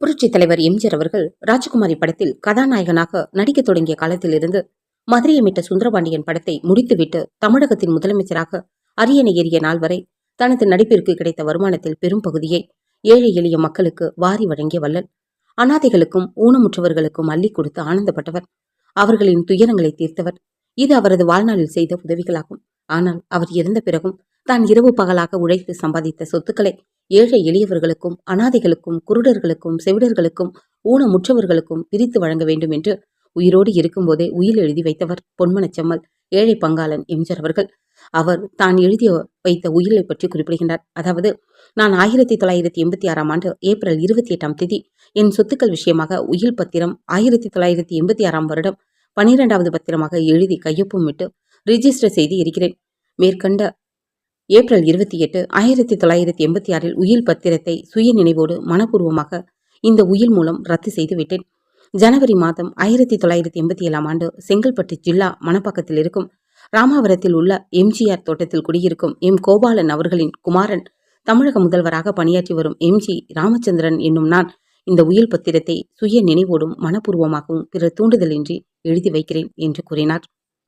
புரட்சி தலைவர் எம்ஜிஆர் அவர்கள் ராஜகுமாரி படத்தில் கதாநாயகனாக நடிக்கத் தொடங்கிய காலத்திலிருந்து மதுரையமிட்ட சுந்தரபாண்டியன் படத்தை முடித்துவிட்டு தமிழகத்தின் முதலமைச்சராக அரியணை ஏறிய நாள் வரை தனது நடிப்பிற்கு கிடைத்த வருமானத்தில் பெரும் பகுதியை ஏழை எளிய மக்களுக்கு வாரி வழங்கிய வல்லன். அனாதைகளுக்கும் ஊனமுற்றவர்களுக்கும் அள்ளி கொடுத்து ஆனந்தப்பட்டவர். அவர்களின் துயரங்களை தீர்த்தவர். இது அவரது வாழ்நாளில் செய்த உதவிகளாகும். ஆனால் அவர் இறந்த பிறகும் தான் இரவு பகலாக உழைத்து சம்பாதித்த சொத்துக்களை ஏழை எளியவர்களுக்கும் அனாதைகளுக்கும் குருடர்களுக்கும் செவிடர்களுக்கும் ஊனமுற்றவர்களுக்கும் பிரித்து வழங்க வேண்டும் என்று உயிரோடு இருக்கும்போதே உயில் எழுதி வைத்தவர் பொன்மனச்செம்மல் ஏழை பங்காளன் எம்ஜர் அவர்கள். அவர் தான் எழுதி வைத்த உயிலை பற்றி குறிப்பிடுகின்றார். அதாவது நான் ஆயிரத்தி தொள்ளாயிரத்தி எண்பத்தி ஆறாம் ஆண்டு ஏப்ரல் இருபத்தி எட்டாம் தேதி என் சொத்துக்கள் விஷயமாக உயில் பத்திரம் ஆயிரத்தி தொள்ளாயிரத்தி எண்பத்தி ஆறாம் வருடம் பனிரெண்டாவது பத்திரமாக எழுதி கையொப்பமிட்டு ரிஜிஸ்டர் செய்து இருக்கிறேன். மேற்கண்ட ஏப்ரல் இருபத்தி எட்டு ஆயிரத்தி தொள்ளாயிரத்தி எண்பத்தி ஆறில் உயில் பத்திரத்தை சுய நினைவோடு மனப்பூர்வமாக இந்த உயில் மூலம் ரத்து செய்துவிட்டேன். ஜனவரி மாதம் ஆயிரத்தி தொள்ளாயிரத்தி எண்பத்தி ஏழாம் ஆண்டு செங்கல்பட்டு ஜில்லா மணப்பாக்கத்தில் இருக்கும் ராமாவரத்தில் உள்ள எம்ஜிஆர் தோட்டத்தில் குடியிருக்கும் எம் கோபாலன் அவர்களின் குமாரன் தமிழக முதல்வராக பணியாற்றி வரும் எம்ஜி ராமச்சந்திரன் என்னும் நான் இந்த உயில் பத்திரத்தை சுய நினைவோடும் மனப்பூர்வமாகவும் பிற தூண்டுதலின்றி எழுதி வைக்கிறேன் என்று கூறினார்.